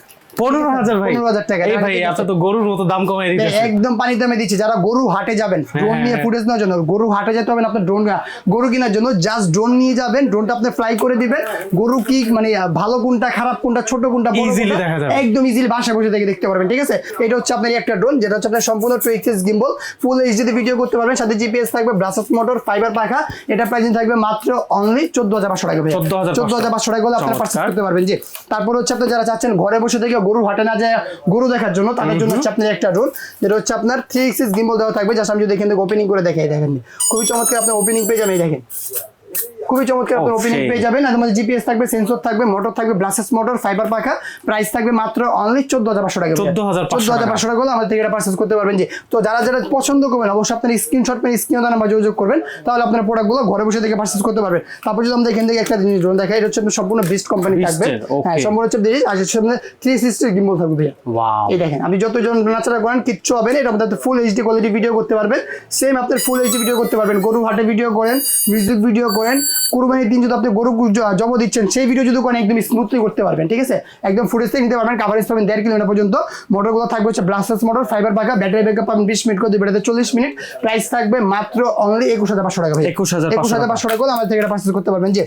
পনেরো হাজার ভাই। 15,000 টাকা। এই ভাই এত তো গরুর মতো দাম কমাই দিতেছে। একদম পানি দামে দিচ্ছি। যারা গরু হাটে যাবেন ড্রোন হ্যাঁ, নিয়ে হ্যাঁ। ফুটেজ নেওয়ার জন্য গরু হাটে যেতে হবে না আপনার ড্রোন গরু কেনার জন্য জাস্ট ড্রোন নিয়ে যাবেন ড্রোনটা আপনি ফ্লাই করে দিবেন। গরু কি মানে ভালো কোনটা খারাপ কোনটা ছোট কোনটা কোনটা, দেখা যাবে। একদম ইজিলি বসে থেকে দেখতে পারবেন ঠিক আছে? এটা হচ্ছে আপনার একটা ড্রোন যেটা হচ্ছে আপনার সম্পূর্ণ two axis gimbal full video করতে পারবেন। সাথে জিপিএস থাকবে ব্রাসাস মোটর ফাইবার পাখা। এটা প্রাইসিং থাকবে মাত্র অনলি চোদ্দ হাজার পাঁচশো টাকা চোদ্দ হাজার পাঁচশো। টাকা হলে আপনারা চমৎকার। করতে পারবেন জি। তারপর হচ্ছে আপনি যারা চাচ্ছেন ঘরে বসে থেকে গরু হাটে না যায় গরু দেখার জন্য তাদের জন্য হচ্ছে আপনার একটা রোল যেটা হচ্ছে আপনার থ্রি এক্সিস গিম্বল দেওয়া থাকবে। জাস্ট আমি যদি এখান থেকে ওপেনিং করে দেখাই দেখেন খুবই চমৎকার আপনার ওপেনিং পেয়ে যাবেন এই দেখেন। খুবই চমৎকার আপনার Oh, ওপেনিং পেয়ে যাবেন। আর মধ্যে জিপিএস থাকবে সেন্সর থাকবে মোটর থাকবে ব্লাসেস মোটর ফাইবার পাখা প্রাইস থাকবে মাত্র অনলি চোদ্দ হাজার পাঁচশো টাকা 14,500 চোদ্দ হাজার পাঁচশো টাকা হলে আমাদের থেকে এটা পার্চেস করতে পারবেন যে তো যারা যারা পছন্দ করবেন অবশ্যই আপনার স্ক্রিনশট পেন স্ক্রিন নাম্বার যোগাযোগ করবেন তাহলে আপনার প্রোডাক্টগুলো ঘরে বসে থেকে পার্চেস করতে পারবেন। তারপর যদি আমরা এখান থেকে একটা জিনিস ড্রোন দেখাই এটা হচ্ছে সম্পূর্ণ বেস্ট কোম্পানি থাকবে। হ্যাঁ সম্পূর্ণ হচ্ছে বেস্ট আর সামনে থ্রি সিক্সটি গিম্বল থাকবে ভাইয়া। ওয়াও এই দেখেন আপনি যতজন নাচারা করেন কিচ্ছু হবে না এটা মধ্যে ফুল এইচডি কোয়ালিটি ভিডিও করতে পারবেন। সেম আপনার ফুল এইচডি ভিডিও করতে পারবেন। গরু হাটে ভিডিও করেন মিউজিক ভিডিও করেন কুরবানির দিন যদি আপনি গরু জব দিচ্ছেন সেই ভিডিও যদি করেন একদম স্মুথলি করতে পারবেন ঠিক আছে? একদম ফুটেজ থেকে নিতে পারবেন কাভারেজ পাবেন দেড় কিলোমিটার পর্যন্ত। মোটরগুলো থাকবে হচ্ছে ব্লাস্টার্স মোটর ফাইবার পাকা ব্যাটারি ব্যাকআপ পাবেন বিশ মিনিট করে বেড়াতে চল্লিশ মিনিট প্রাইস থাকবে মাত্র অনলি একুশ হাজার পাঁচশো টাকা একুশ হাজার একুশ হাজার পাঁচশো টাকা আমাদের থেকে এটা পার্চেস করতে পারবেন যে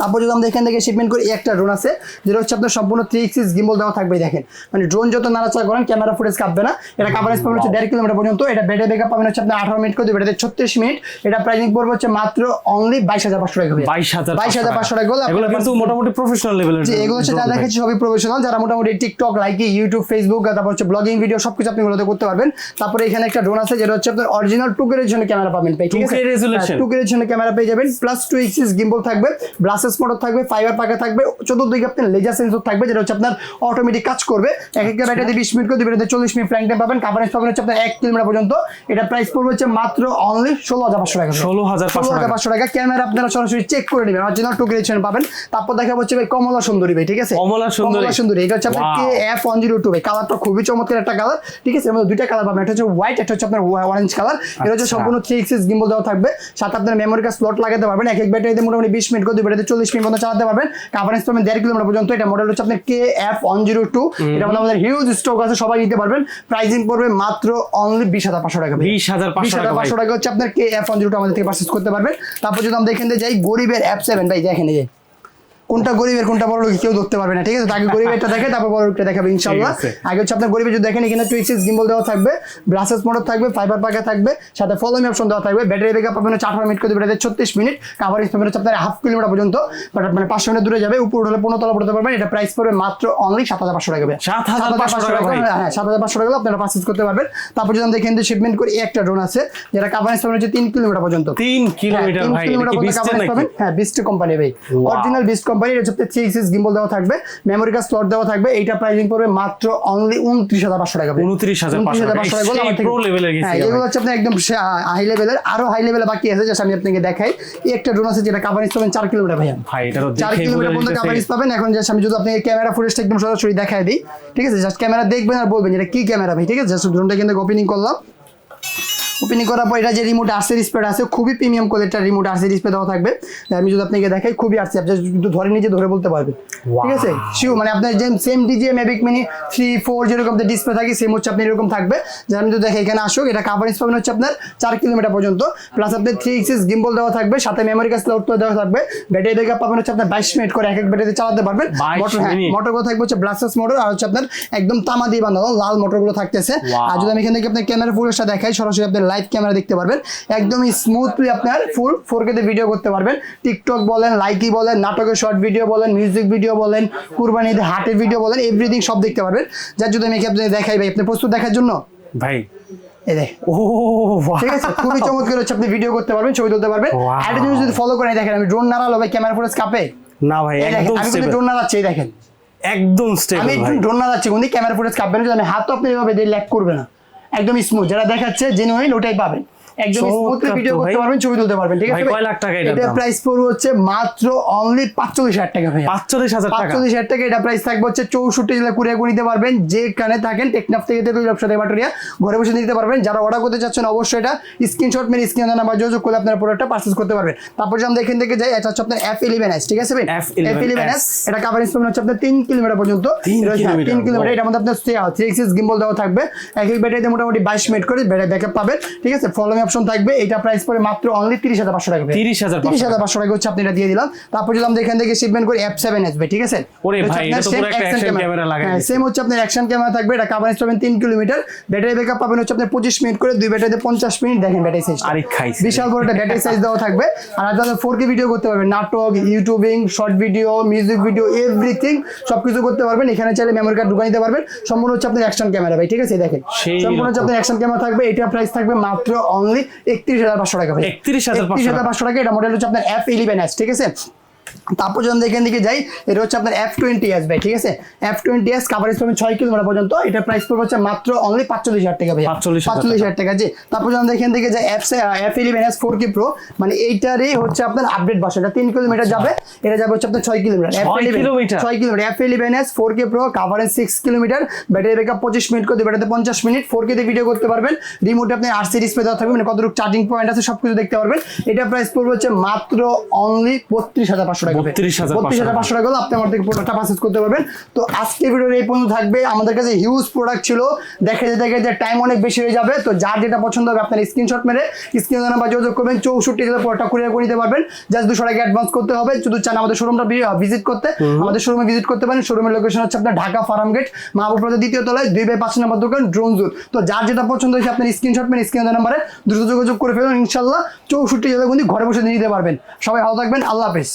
তারপর যদি আমরা এখান থেকে শিপমেন্ট করি একটা ড্রোন আছে যেটা হচ্ছে আপনার সম্পূর্ণ থ্রি এক্সিস গিম্বল দেওয়া থাকবে দেখেন। মানে ড্রোন যত নাড়াচাড়া করেন ক্যামেরা ফুটেজ কাঁপবে না। এটা কাভারেজ পাবেন হচ্ছে দেড় কিলোমিটার পর্যন্ত। এটা বেডে বেকআপ পাবেন হচ্ছে আপনার আঠারো মিনিট করে দেবে। এটা ছত্রিশ মিনিট এটা প্রাইসিং পড়বে হচ্ছে মাত্র অনলি বাইশ হাজার পাঁচশো টাকা বাইশ হাজার বাইশ হাজার পাঁচশো টাকা। এগুলো কিন্তু মোটামুটি প্রফেশনাল লেভেলের এগুলো হচ্ছে যা দেখাচ্ছি সবই প্রফেশনাল যারা মোটামুটি টিকটক লাইক ইউটিউব ফেসবুক তারপর হচ্ছে ব্লগিং ভিডিও সবকিছু আপনি ওগুলোতে করতে পারবেন। তারপরে এখানে একটা ড্রোন আছে যেটা হচ্ছে আপনার অরিজিনাল টুকের জন্য ক্যামেরা পাবেন। ঠিক আছে? 2K টুকের জন্য ক্যামেরা পেয়ে যাবেন। প্লাস টু এক্সিস গিম্বল থাকবে। ব্লাসেস মোটর থাকবে ফাইবার পাকা থাকবে চতুর্দিকে আপনার লেজার সেন্সর থাকবে যেটা হচ্ছে আপনার অটোমেটিক কাজ করবে। এক একটা ব্যাটারি বিশ মিনিট করে দুই চল্লিশ মিনিট ফ্ল্যাং টাইম পাবেন কাভারেজ পাবেন হচ্ছে আপনার এক কিলোমিটার পর্যন্ত। এটা প্রাইস পড়বে হচ্ছে মাত্র অনলি ষোলো হাজার পাঁচশো টাকা। 16,500 ষোলো হাজার পাঁচশো টাকা। ক্যামেরা আপনারা সরাসরি চেক করে নেবেন। অরিজিনাল টুকের জন্য পাবেন। তারপর দেখা হচ্ছে ভাই কমলা সুন্দরী ভাই ঠিক আছে? কমলা সুন্দরী। কমলা সুন্দরী। এটা হচ্ছে আপনার K F one zero two ভাই। কালারটা খুবই চমৎকার একটা কালার ঠিক আছে? এর দুইটা কালার পাবেন। একটা হচ্ছে হোয়াইট একটা হচ্ছে আপনার অরেঞ্জ কালার এটা হচ্ছে আচ্ছা। সম্পূর্ণ থ্রি এক্সিস গিম্বল দেওয়া থাকবে। সাথে আপনার মেমোরি কার্ড স্লট লাগাতে পারবেন। এক এক ব্যাটারিতে মোটামুটি বিশ মিনিট করে দুই ব্যাটারিতে চল্লিশ মিনিট পর্যন্ত চালাতে পারবেন। কাভারেজ পাবেন দেড় কিলোমিটার পর্যন্ত। এটা মডেল হচ্ছে আপনার K F one zero two এটা মানে আমাদের হিউজ স্টক আছে সবাই নিতে পারবেন। প্রাইসিং পড়বে মাত্র অনলি বিশ হাজার পাঁচশো টাকা বিশ হাজার টাকা পাঁচশো টাকা হচ্ছে আপনার K F one zero two আমাদের থেকে পার্সেস করতে পারবেন। তারপর যদি আমরা এখান থেকে যাই গরিবের অ্যাপ সেভেন ভাই দেখেন এই কোনটা গরিবের কোনটা বড় লোক কেউ ধরতে পারবে না ঠিক আছে? তাকে গরিবেরটা দেখে তারপর বড় লোকটা দেখাবে ইনশাল্লাহ আগে হচ্ছে আপনার গরিবের যদি দেখেন এখানে টু এক্সিস গিম্বল দেওয়া থাকবে ব্রাসেস মোটর থাকবে ফাইবার পাকা থাকবে সাথে ফলোমি অপশন দেওয়া থাকবে ব্যাটারি ব্যাকআপ পাবেন হচ্ছে আঠারো মিনিট করে ব্যাটারি ছত্রিশ মিনিট কাভারেজ পাবেন হচ্ছে আপনার হাফ কিলোমিটার পর্যন্ত বাট মানে পাঁচশো মিনিট দূরে যাবে উপর হলে পনেরো তলা পড়তে পারবেন এটা প্রাইস পড়বে মাত্র অনলি সাত হাজার পাঁচশো টাকা 7,500 টাকা হ্যাঁ সাত হাজার পাঁচশো টাকা আপনারা পারচেস করতে পারবেন। তারপর যদি আমরা এখান শিপমেন্ট করি একটা ড্রোন আছে যেটা কাভারেজ পাবেন হচ্ছে তিন কিলোমিটার পর্যন্ত। তিন কিলোমিটার তিন কিলোমিটার পর্যন্ত বিস্টের পাবেন। হ্যাঁ বিস্ট কোম্পানি ভাই। অরিজিনাল বিস্ট কোম্পানি এটা হচ্ছে থ্রি এক্সিস গিম্বল দেওয়া থাকবে মেমোরি কার্ড স্লট দেওয়া থাকবে এইটা প্রাইসিং পড়বে মাত্র অনলি উনত্রিশ হাজার পাঁচশো টাকা ভাই। 29,500 টাকা। 29,500 সেই আমার থেকে- pro level এর গেছে হ্যাঁ, এগুলো হচ্ছে আপনার একদম হাই লেভেলের আরও হাই লেভেলে বাকি আছে জাস্ট আমি আপনাকে দেখাই। এই একটা ড্রোন আছে যেটা কাভারেজ পাবেন চার কিলোমিটার ভাইয়া। ভাই চার কিলোমিটার পর্যন্ত কাভারেজ পাবেন এখন জাস্ট আমি যদি আপনাকে ক্যামেরা ফুটেজটা একদম সরাসরি দেখাই দিই ঠিক আছে? জাস্ট ক্যামেরা দেখবেন আর বলবেন এটা কি ক্যামেরা ভাই ঠিক আছে? জাস্ট ড্রোনটা কিন্তু ওপেনিং করলাম। ওপেনিং করার পর এটা যে রিমোট আরসি ডিসপ্লে আছে খুবই প্রিমিয়াম কোয়ালিটির রিমোট আরসি ডিসপ্লে দেওয়া থাকবে। আমি যদি আপনাকে দেখাই খুবই আরসি আপনি কিন্তু ধরে নিজে ধরে বলতে পারবেন। ঠিক আছে? শিউ মানে আপনার যে same DJI Mavic mini three four যেরকম ডিসপ্লে থাকে সেম হচ্ছে আপনি এরকম থাকবে। যে আমি যদি দেখে এখানে আসুক এটা কাভারেজ পাবেন হচ্ছে আপনার চার কিলোমিটার পর্যন্ত। প্লাস আপনার থ্রি এক্সিস গিম্বল দেওয়া থাকবে সাথে মেমোরি কার্ড স্লট দেওয়া থাকবে। ব্যাটারি ব্যাকআপ পাবেন হচ্ছে আপনার বাইশ মিনিট করে এক এক ব্যাটারিতে চালাতে পারবেন। 22 মোটর হ্যাঁ। মোটরগুলো থাকবে হচ্ছে ব্লাস্টার্স মোটর আর হচ্ছে আপনার একদম তামা দিয়ে বানানো লাল মোটরগুলো থাকতেছে। আর যদি আমি এখান থেকে আপনার ক্যামেরা ফুটেজটা দেখাই সরাসরি আপনার লাইভ ক্যামেরা দেখতে পারবেন। একদমই স্মুথলি আপনার ফুল ফোর কে ভিডিও করতে পারবেন। টিকটক বলেন লাইকি বলেন নাটকের শর্ট ভিডিও বলেন মিউজিক ভিডিও বলেন কুরবানিতে হাটের ভিডিও বলেন এভরিথিং সব দেখতে পারবেন। যার যদি আমি আপনাকে দেখাই ভাই আপনি প্রস্তুত দেখার জন্য? ভাই। ঠিক আছে খুবই চমৎকার হচ্ছে আপনি ভিডিও করতে পারবেন ছবি তুলতে পারবেন। আর জিনিস যদি ফলো করেন দেখেন আমি ড্রোন নাড়ালো ভাই ক্যামেরা ফুটেজ কাপে। না ভাই এই দেখেন একদম আমি কিন্তু ড্রোন নাড়াচ্ছি দেখেন। একদম স্টেবল ড্রোন নাড়াচ্ছি কিন্তু ক্যামেরা ফুটেজ কাঁপবে না যদি আমি হাতও আপনি এভাবে দিয়ে ল্যাক করবে না। একদম স্মুথ যারা দেখাচ্ছে জেনুইন ওটাই পাবেন। একদম স্মুথলি ভিডিও করতে পারবেন ছবি তুলতে পারবেন ঠিক আছে কয় লাখ টাকা এটা প্রাইস পড়বে হচ্ছে মাত্র অনলি পাঁচচল্লিশ হাজার টাকা ভাই পাঁচচল্লিশ হাজার টাকা। পাঁচচল্লিশ হাজার টাকা এটা প্রাইস থাকবে হচ্ছে চৌষট্টি জেলা কুড়িয়ে নিতে পারবেন যেখানে থাকেন টেকনাফ থেকে তেতুল ব্যবসা থেকে বাটুরিয়া ঘরে বসে নিতে পারবেন। যারা অর্ডার করতে চাচ্ছেন অবশ্যই এটা স্ক্রিনশট মেরে স্ক্রিন নাম্বার যোগাযোগ করে আপনার প্রোডাক্টটা পারচেস করতে পারবেন। তারপর আমরা এখান থেকে যাই এটা হচ্ছে আপনার এফ ইলেভেন এস ঠিক আছে ভাই? F11S এফ ইলেভেন এস এটা কাভারেজ পাবেন হচ্ছে আপনার তিন কিলোমিটার পর্যন্ত। কিলোমিটার, মধ্যে আপনার থ্রি এক্সিস গিম্বল দেওয়া থাকবে। এক এক ব্যাটারিতে মোটামুটি বাইশ মিনিট করে ব্যাটারি ব্যাকআপ পাবেন ঠিক আছে? ফলোমি অপশন থাকবে এটা প্রাইস পড়ে মাত্র অনলি তিরিশ হাজার পাঁচশো টাকা ভাই। 30,500 তিরিশ হাজার পাঁচশো টাকা হচ্ছে আপনি এটা দিয়ে দিলাম। তারপর যদি আমরা এখান থেকে শিপমেন্ট করি এফ সেভেন এস ঠিক আছে? আপনার লাগাই হ্যাঁ। সেম হচ্ছে আপনার অ্যাকশন ক্যামেরা থাকবে এটা কাভারেজ পাবেন তিন কিলোমিটার। ব্যাটারি ব্যাকআপ পাবেন হচ্ছে আপনার পঁচিশ মিনিট করে দুই ব্যাটারিতে পঞ্চাশ মিনিট। দেখেন ব্যাটারি সাইজ। বিশাল বড় একটা ব্যাটারি সাইজ দেওয়া থাকবে। আর আপনাদের ফোর কে ভিডিও করতে পারবেন। নাটক YouTubing short video music video everything সবকিছু করতে পারবেন। এখানে চাইলে মেমোরি কার্ড ঢুকাই নিতে পারবেন। সম্পূর্ণ হচ্ছে আপনার অ্যাকশন ক্যামেরা ভাই ঠিক আছে? দেখেন। সম্পূর্ণ হচ্ছে আপনার অ্যাকশন ক্যামেরা থাকবে। এটা প্রাইস থাকবে মাত্র অনলি একত্রিশ হাজার পাঁচশো টাকা ভাই। 31,500 একত্রিশ হাজার পাঁচশো টাকা এটা মডেল হচ্ছে আপনার এফ ইলেভেন এস ঠিক আছে? তারপর যদি আমরা এখান থেকে যাই এটা হচ্ছে আপনার এফ টোয়েন্টি এস ভাই ঠিক আছে? এফ টোয়েন্টি এস কাভারেজ পাবেন ছয় কিলোমিটার পর্যন্ত এটা প্রাইস পড়বে হচ্ছে মাত্র অনলি পাঁচচল্লিশ হাজার টাকা ভাই 45,000 পাঁচচল্লিশ হাজার টাকা জি। তারপর যদি এখান থেকে যাই F F eleven S four K pro মানে এইটারই হচ্ছে আপনার আপডেট বাস এটা তিন কিলোমিটার যাবে এটা যাবে হচ্ছে আপনার ছয় কিলোমিটার। এফ ছয় কিলোমিটার? ছয় kilometre F eleven S four K pro coverage six kilometre battery backup পঁচিশ মিনিট করে ব্যাটারিতে পঞ্চাশ মিনিট ফোর কে ভিডিও করতে পারবেন। রিমোটে আপনি আরসি ডিসপ্লে দেওয়া থাকবে মানে কতটুকু চার্জিং পয়েন্ট আছে সব কিছু দেখতে পারবেন। এটা প্রাইস পড়বে হচ্ছে মাত্র অনলি বত্রিশ হাজার পাঁচশো পাঁচশো টাকা 32,500 বত্রিশ হাজার পাঁচশো টাকা। হলে আপনি আমার থেকে প্রোডাক্টটা করতে পারবেন। তো আজকের ভিডিওর এই পর্যন্ত থাকবে। আমাদের কাছে হিউজ প্রোডাক্ট ছিল। দেখে যেতে দেখে যে টাইম অনেক বেশি হয়ে যাবে। তো যার যেটা পছন্দ হবে আপনার স্ক্রিনশট মেরে স্ক্রিন নাম্বার যোগাযোগ করবেন। চৌষট্টি প্রোডাক্টটা কুরিয়ার করে নিতে পারবেন। জাস্ট দুশো টাকা অ্যাডভান্স করতে হবে। যদি চান আমাদের শোরুমটা ভিজিট করতে আমাদের শোরুমে ভিজিট করতে পারেন। শোরুমের লোকেশন হচ্ছে আপনার ঢাকা ফার্ম গেট মাহবুব দ্বিতীয় তলায় দুই বাই পাঁচ নম্বর দোকান ড্রোন জুন তো যার যেটা পছন্দ হয়েছে আপনার স্ক্রিনশট মেরে স্ক্রিন নাম্বারে দ্রুত যোগাযোগ করে ফেলুন। ইনশাল্লাহ চৌষট্টি জেলা কিন্তু ঘরে বসে নিয়ে নিতে পারবেন। সবাই ভালো থাকবেন। আল্লাহ হাফেজ।